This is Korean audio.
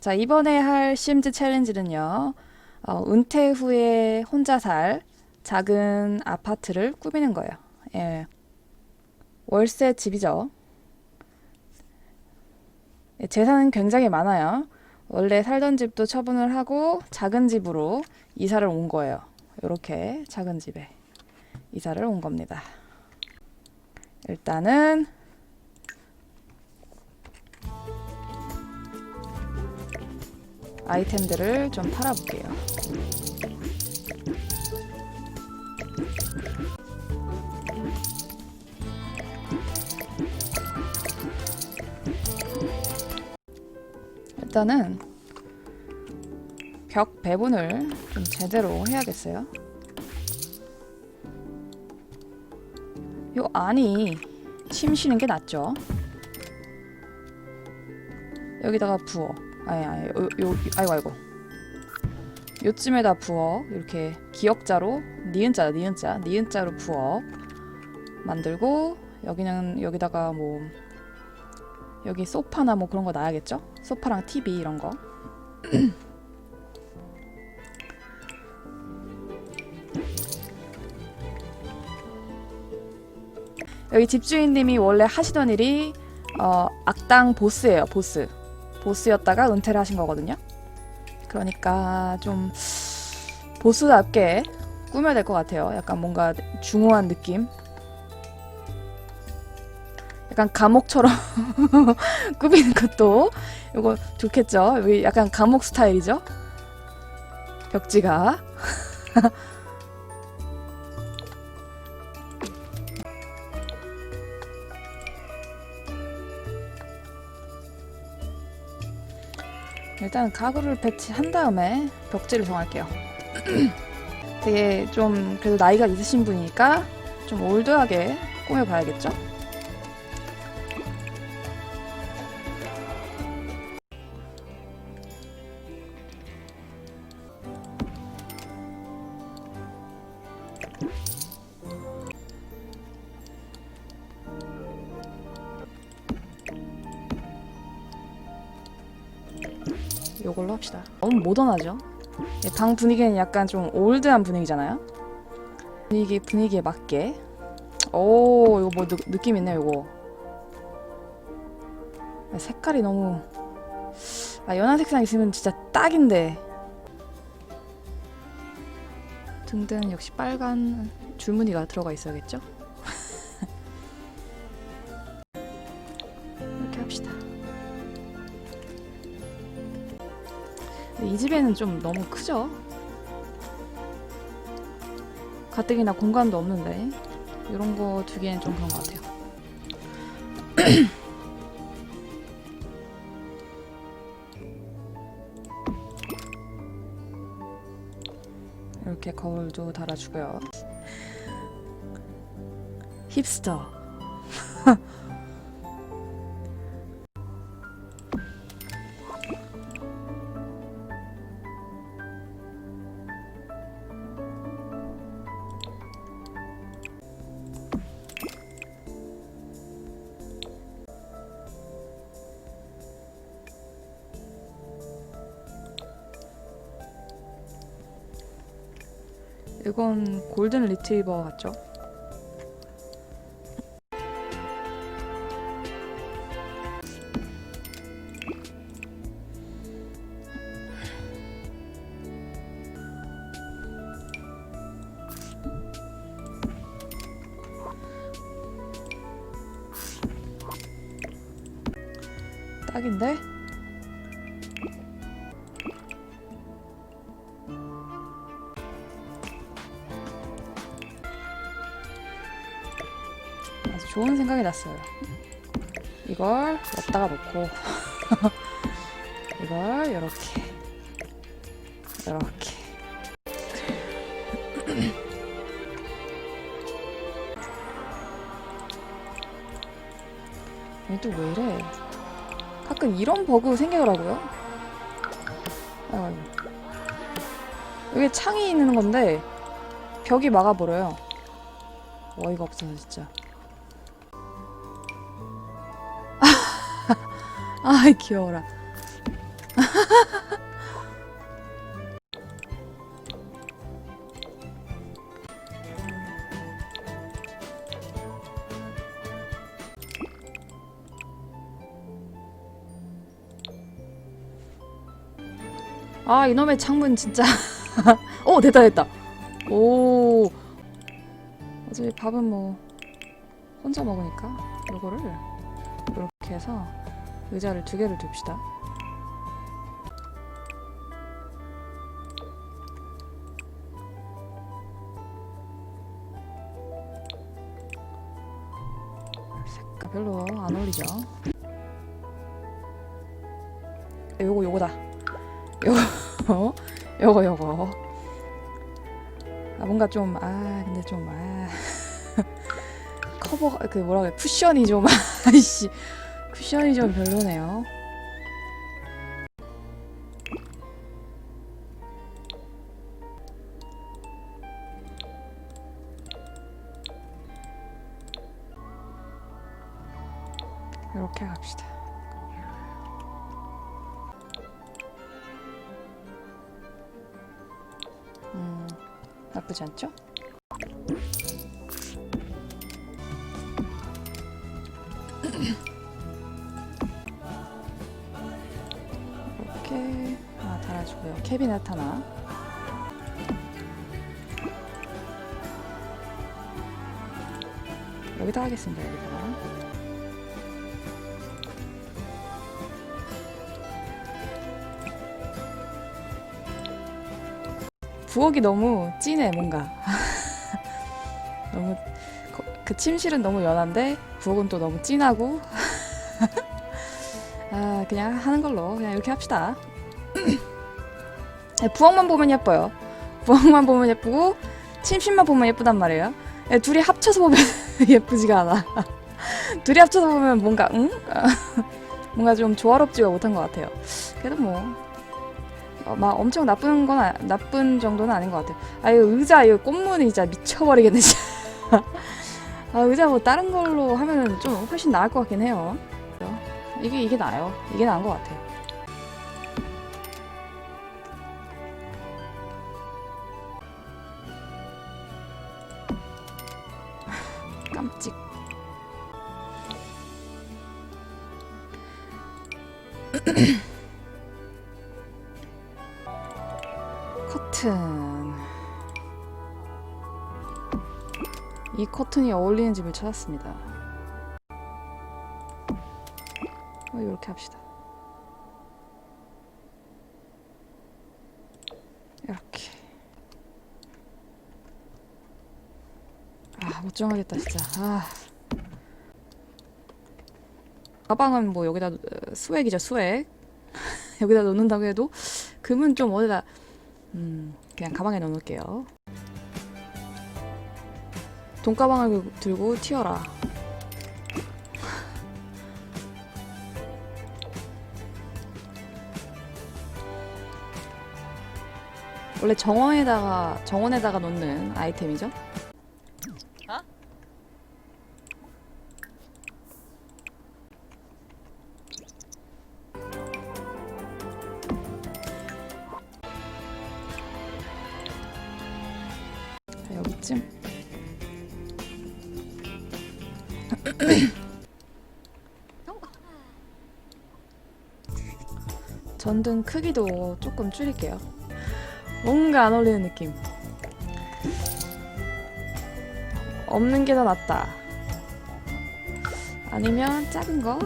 자, 이번에 할 심즈 챌린지는요. 어, 은퇴 후에 혼자 살 작은 아파트를 꾸미는 거예요. 예. 월세 집이죠. 예, 재산은 굉장히 많아요. 원래 살던 집도 처분을 하고 작은 집으로 이사를 온 거예요. 이렇게 작은 집에 이사를 온 겁니다. 일단은 아이템들을 좀 팔아볼게요. 일단은 벽 배분을 좀 제대로 해야겠어요. 요 안이 침 쉬는 게 낫죠. 여기다가 부어. 아니 아니 요, 요 아이고 아이고. 요쯤에다 부어 이렇게 기역자로 니은자 니은자 니은자로 부어 만들고 여기는 여기다가 뭐 여기 소파나 뭐 그런 거 놔야겠죠? 소파랑 TV 이런 거. 여기 집주인님이 원래 하시던 일이 어, 악당 보스예요, 보스. 보스였다가 은퇴를 하신 거거든요. 그러니까 좀 보스답게 꾸며야 될 것 같아요. 약간 뭔가 중후한 느낌. 약간 감옥처럼 꾸미는 것도 이거 좋겠죠. 여기 약간 감옥 스타일이죠. 벽지가. 일단 가구를 배치한 다음에 벽지를 정할게요. 되게 좀 그래도 나이가 있으신 분이니까 좀 올드하게 꾸며봐야겠죠? 요걸로 합시다. 너무 모던하죠? 예, 방 분위기는 약간 좀 올드한 분위기잖아요. 분위기 분위기에 맞게. 오, 이거 뭐 느, 느낌 있네 요거. 아, 색깔이 너무 아 연한 색상 있으면 진짜 딱인데. 등등 역시 빨간 줄무늬가 들어가 있어야겠죠? 이렇게 합시다. 이 집에는 좀 너무 크죠? 가뜩이나 공간도 없는데 이런 거 두기엔 좀 그런 것 같아요. 이렇게 거울도 달아주고요. 힙스터. 이건 골든 리트리버 같죠? 딱인데? 좋은 생각이 났어요. 이걸 여기다가 놓고 이걸 이렇게 이렇게 얘도 왜 이래? 가끔 이런 버그 생기더라고요. 아이고. 여기 창이 있는 건데 벽이 막아버려요. 어이가 없어서 진짜. 아 귀여워라. 아 이놈의 창문 진짜. 오 됐다 됐다. 오. 어차피 밥은 뭐 혼자 먹으니까 요거를 이렇게 해서 의자를 두 개를 둡시다. 색깔 별로 안 어울리죠? 요거 요거다. 요거 요거 요거. 아 뭔가 좀 아 근데 좀 아. 커버 그 뭐라 그래 쿠션이 좀 아이씨 쿠션이 좀 별로네요 이렇게 갑시다 음 나쁘지 않죠? 이렇게 하나 달아주고요. 캐비넷 하나. 여기다 하겠습니다. 여기다가. 부엌이 너무 진해 뭔가. 너무 거- 그 침실은 너무 연한데 부엌은 또 너무 진하고. 아 그냥 하는 걸로 그냥 이렇게 합시다. 네, 부엌만 보면 예뻐요. 부엌만 보면 예쁘고 침실만 보면 예쁘단 말이에요. 네, 둘이 합쳐서 보면 예쁘지가 않아. 둘이 합쳐서 보면 뭔가 응? 뭔가 좀 조화롭지가 못한 것 같아요. 그래도 뭐. 어, 막 엄청 나쁜 건 아, 나쁜 정도는 아닌 것 같아요. 아 이거 의자 이거 꽃무늬 진짜 미쳐버리겠네 진짜. 아 의자 뭐 다른 걸로 하면은 좀 훨씬 나을 것 같긴 해요. 이게 이게 나아요. 이게 나은 것 같아요. 깜찍. 커튼. 이 커튼이 어울리는 집을 찾았습니다. 어, 이렇게 합시다. 이렇게. 아, 못 정하겠다, 진짜. 아. 가방은 뭐 여기다 수액이죠, 수액. 여기다 놓는다고 해도 금은 좀 어디다 음, 그냥 가방에 넣어 놓을게요. 돈가방을 들고 튀어라. 원래 정원에다가 정원에다가 놓는 아이템이죠. 자, 여기쯤. 전등 크기도 조금 줄일게요. 뭔가 안 어울리는 느낌. 없는 게 더 낫다. 아니면 작은 거?